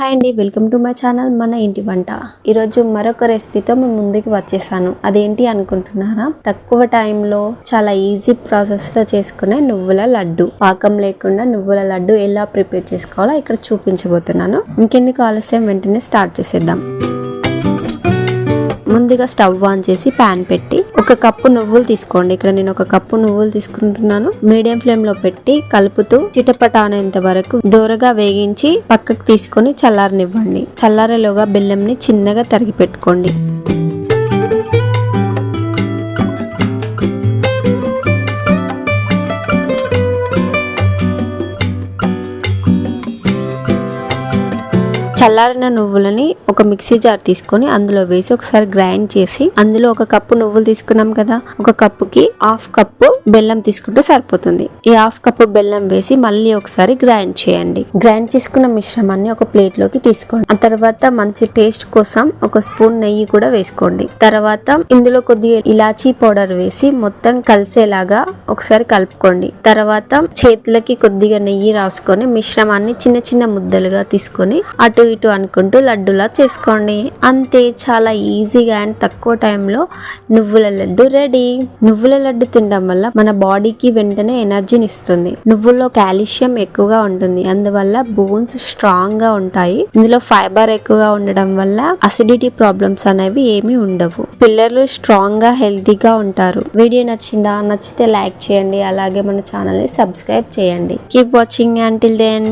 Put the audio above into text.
Hi అండి welcome to my channel మన ఇంటి వంట. ఈరోజు మరొక రెసిపీతో మేము ముందుకు వచ్చేసాను. అదేంటి అనుకుంటున్నారా? తక్కువ టైంలో చాలా ఈజీ ప్రాసెస్లో చేసుకునే నువ్వుల లడ్డు. పాకం లేకుండా నువ్వుల లడ్డు ఎలా ప్రిపేర్ చేసుకోవాలో ఇక్కడ చూపించబోతున్నాను. ఇంకెందుకు ఆలస్యం వెంటనే స్టార్ట్ చేసేద్దాం. ముందుగా స్టవ్ ఆన్ చేసి ప్యాన్ పెట్టి ఒక కప్పు నువ్వులు తీసుకోండి. ఇక్కడ నేను ఒక కప్పు నువ్వులు తీసుకుంటున్నాను. మీడియం ఫ్లేమ్లో పెట్టి కలుపుతూ చిటపట అనేంత వరకు దూరగా వేగించి పక్కకు తీసుకొని చల్లారనివ్వండి. చల్లారేలోగా బెల్లంని చిన్నగా తరిగి పెట్టుకోండి. చల్లారిన నువ్వులని ఒక మిక్సీ జార్ తీసుకొని అందులో వేసి ఒకసారి గ్రైండ్ చేసి అందులో ఒక కప్పు నువ్వులు తీసుకున్నాం కదా ఒక కప్పుకి హాఫ్ కప్పు బెల్లం తీసుకుంటే సరిపోతుంది. ఈ హాఫ్ కప్పు బెల్లం వేసి మళ్ళీ ఒకసారి గ్రైండ్ చేయండి. గ్రైండ్ చేసుకున్న మిశ్రమాన్ని ఒక ప్లేట్లోకి తీసుకోండి. ఆ తర్వాత మంచి టేస్ట్ కోసం ఒక స్పూన్ నెయ్యి కూడా వేసుకోండి. తర్వాత ఇందులో కొద్దిగా ఇలాచీ పౌడర్ వేసి మొత్తం కలిసేలాగా ఒకసారి కలుపుకోండి. తర్వాత చేతులకి కొద్దిగా నెయ్యి రాసుకొని మిశ్రమాన్ని చిన్న చిన్న ముద్దలుగా తీసుకొని అటు ఇటు అనుకుంటూ లడ్డులా చేసుకోండి. అంతే చాలా ఈజీగా అండ్ తక్కువ టైంలో నువ్వుల లడ్డు రెడీ. నువ్వుల లడ్డు తినడం వల్ల మన బాడీకి వెంటనే ఎనర్జీని ఇస్తుంది. నువ్వుల్లో కాల్షియం ఎక్కువగా ఉంటుంది. అందువల్ల బోన్స్ స్ట్రాంగ్గా ఉంటాయి. ఇందులో ఫైబర్ ఎక్కువగా ఉండడం వల్ల అసిడిటీ ప్రాబ్లమ్స్ అనేవి ఏమీ ఉండవు. పిల్లలు స్ట్రాంగ్గా హెల్తీగా ఉంటారు. వీడియో నచ్చిందా? నచ్చితే లైక్ చేయండి. అలాగే మన ఛానల్ని సబ్స్క్రైబ్ చేయండి. Keep watching until then